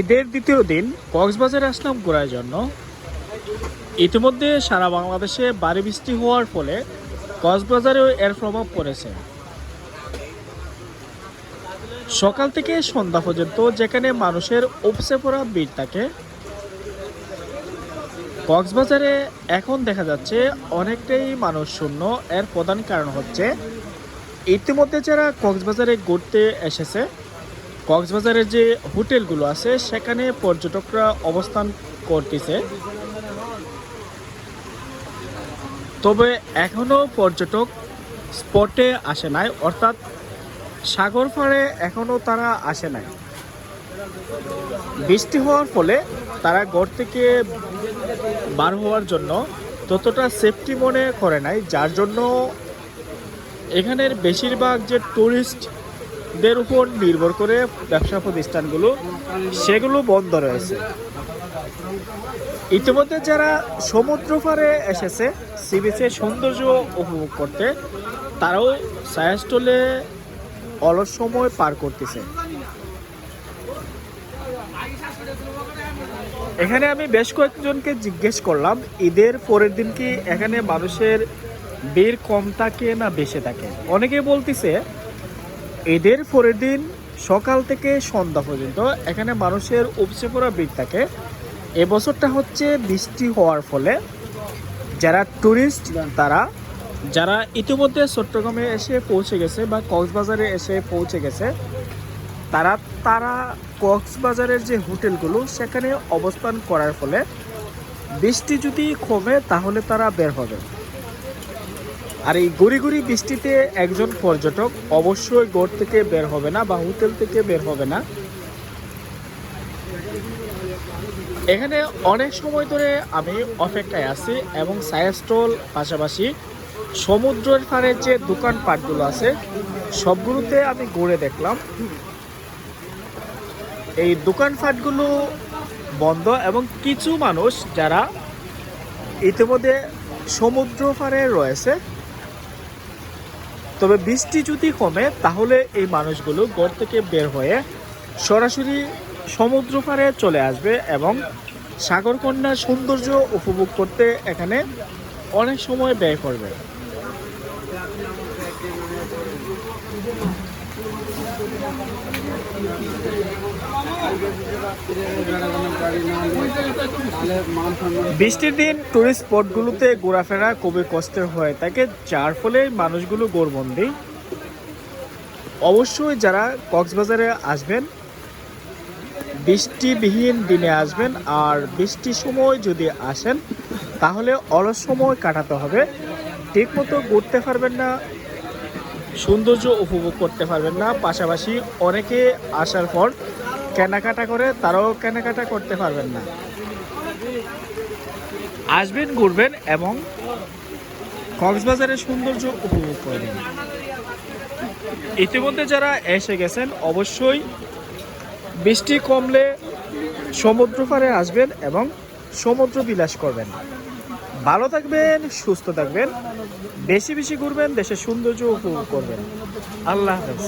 ঈদের দ্বিতীয় দিন কক্সবাজারে আসলাম ঘোরার জন্য। ইতিমধ্যে সারা বাংলাদেশে বাড়ি বৃষ্টি হওয়ার ফলে কক্সবাজারেও এর প্রভাব পড়েছে। সকাল থেকে সন্ধ্যা পর্যন্ত যেখানে মানুষের উপসে পড়া ভিড় থাকে, কক্সবাজারে এখন দেখা যাচ্ছে অনেকটাই মানুষ শূন্য। এর প্রধান কারণ হচ্ছে, ইতিমধ্যে যারা কক্সবাজারে ঘুরতে এসেছে কক্সবাজারের যে হোটেলগুলো আছে, সেখানে পর্যটকরা অবস্থান করতেছে। তবে এখনও পর্যটক স্পটে আসে নাই, অর্থাৎ সাগর পাড়ে এখনও তারা আসে নাই। বৃষ্টি হওয়ার ফলে তারা ঘর থেকে বার হওয়ার জন্য ততটা সেফটি মনে করে নাই, যার জন্য এখানের বেশিরভাগ যে টুরিস্টদের উপর নির্ভর করে ব্যবসা প্রতিষ্ঠানগুলো, সেগুলো বন্ধ রয়েছে। ইতিমধ্যে যারা সমুদ্র পাড়ে এসেছে সিবিচের সৌন্দর্য উপভোগ করতে, তারাও সায়াস্টলে অলস সময় পার করতেছে। এখানে আমি বেশ কয়েকজনকে জিজ্ঞেস করলাম, ঈদের পরের দিন কি এখানে মানুষের ভিড় কম থাকে না বেশি থাকে? অনেকে বলতেছে ঈদের পরের দিন সকাল থেকে সন্ধ্যা পর্যন্ত এখানে মানুষের উপচে পড়া ভিড় থাকে। এবছরটা হচ্ছে বৃষ্টি হওয়ার ফলে যারা ট্যুরিস্ট তারা, যারা ইতিমধ্যে চট্টগ্রামে এসে পৌঁছে গেছে বা কক্সবাজারে এসে পৌঁছে গেছে, তারা তারা কক্সবাজারের যে হোটেলগুলো সেখানে অবস্থান করার ফলে বৃষ্টি যদি কমে তাহলে তারা বের হবে। আর এই গুড়ি গুড়ি বৃষ্টিতে একজন পর্যটক অবশ্যই গড় থেকে বের হবে না বা হোটেল থেকে বের হবে না। এখানে অনেক সময় ধরে আমি অপেক্ষায় আছি এবং সায়াস্টল পাশাপাশি সমুদ্রের পাড়ের যে দোকানপাটগুলো আছে, সবগুলোতে আমি ঘুরে দেখলাম। এই দোকানপাটগুলো বন্ধ এবং কিছু মানুষ যারা ইতিমধ্যে সমুদ্র পাড়ে রয়েছে তবে বৃষ্টি যদি কমে, তাহলে এই মানুষগুলো গড় থেকে বের হয়ে সরাসরি সমুদ্র পাড়ে চলে আসবে এবং সাগরকন্যার সৌন্দর্য উপভোগ করতে এখানে অনেক সময় ব্যয় করবে। বৃষ্টির দিন টুরিস্ট স্পটগুলোতে ঘোরাফেরা খুবই কষ্টের হয়ে থাকে যার ফলে মানুষগুলো গোরবন্দি অবশ্যই যারা কক্সবাজারে আসবেন, বৃষ্টিবিহীন দিনে আসবেন, আর বৃষ্টির সময় যদি আসেন, তাহলে অলস সময় কাটাতে হবে। ঠিকমতো ঘুরতে পারবেন না সৌন্দর্য উপভোগ করতে পারবেন না। পাশাপাশি অনেকে আসার পর কেনাকাটা করে তারাও কেনাকাটা করতে পারবেন না। আসবেন, ঘুরবেন এবং কক্সবাজারের সৌন্দর্য উপভোগ করবেন। ইতিমধ্যে যারা এসে গেছেন, অবশ্যই বৃষ্টি কমলে সমুদ্র পাড়ে আসবেন এবং সমুদ্র বিলাস করবেন। ভালো থাকবেন সুস্থ থাকবেন বেশি বেশি ঘুরবেন দেশের সৌন্দর্য উপভোগ করবেন। আল্লাহ হাফেজ।